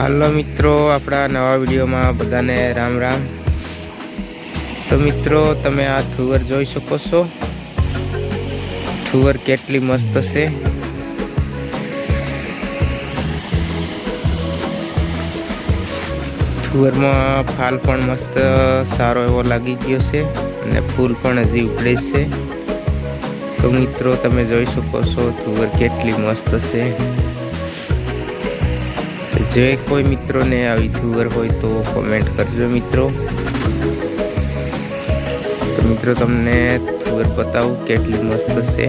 હાલો મિત્રો, આપણા નવા વિડીયોમાં બધાને રામ રામ. તો મિત્રો, તમે આ થુવર જોઈ શકો છો. થુવર કેટલી મસ્ત છે. થુવરમાં ફાલ પણ મસ્ત સારો એવો લાગી ગયો છે અને ફૂલ પણ હજી ઉપડે છે. તો મિત્રો, તમે જોઈ શકો છો, થુવર કેટલી મસ્ત છે. જે કોઈ મિત્રોને આવી થુવર હોય તો કોમેન્ટ કરજો મિત્રો. તો મિત્રો તમને થુવર બતાવું કેટલી મસ્ત છે.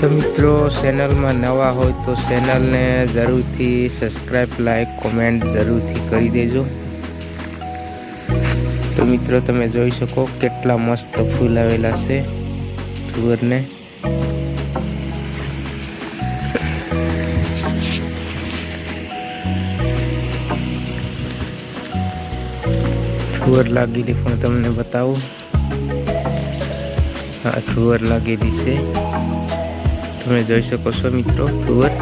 તો મિત્રો ચેનલમાં નવા હોય તો ચેનલને જરૂરથી સબસ્ક્રાઈબ લાઈક કોમેન્ટ જરૂરથી કરી દેજો. તો મિત્રો તમે જોઈ શકો કેટલા મસ્ત ફૂલ આવેલા છે થુવરને થુવર લાગેલી પણ તમને બતાવું. હા થુવર લાગેલી છે. તમે જોઈ શકો છો મિત્રો થુવર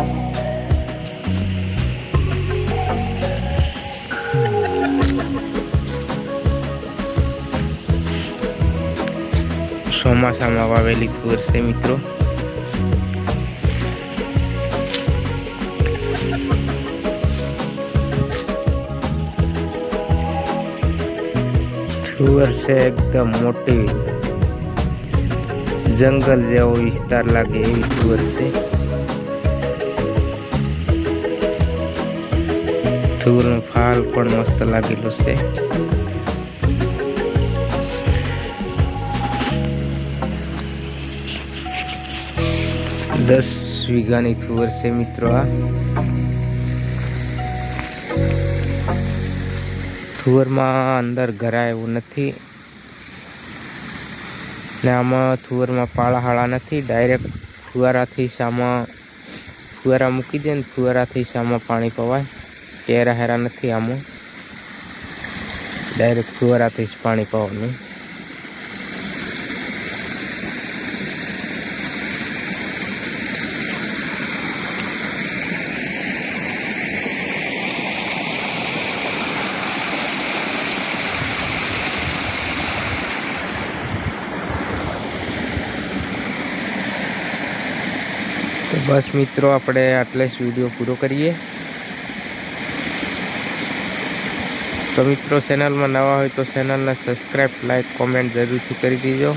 ચોમાસામાં વાવેલી થુવર છે મિત્રો. થુવર છે, એકદમ મોટી જંગલ જેવો વિસ્તાર લાગે એવી થુવર છે. થુવરનો ફાલ પણ મસ્ત લાગેલો છે. દસ વીઘાની થુવર છે મિત્રો આ. થુવરમાં અંદર ઘરાય એવું નથી. ને આમાં થુવરમાં પાળા હાળા નથી. ડાયરેક્ટ ફુવારાથી સામાં ફુવારા મૂકી દે ને ફુવારાથી સામાં પાણી પવાય. કેરા હેરા નથી આમાં. ડાયરેક્ટ ફુવારાથી જ પાણી પવાનું તો બસ મિત્રો, આપણે આટલે જ વીડિયો પૂરો કરીએ. તો મિત્રો, ચેનલમાં નવા હોય તો ચેનલને સબસ્ક્રાઈબ લાઈક, કોમેન્ટ જરૂરથી કરી દેજો.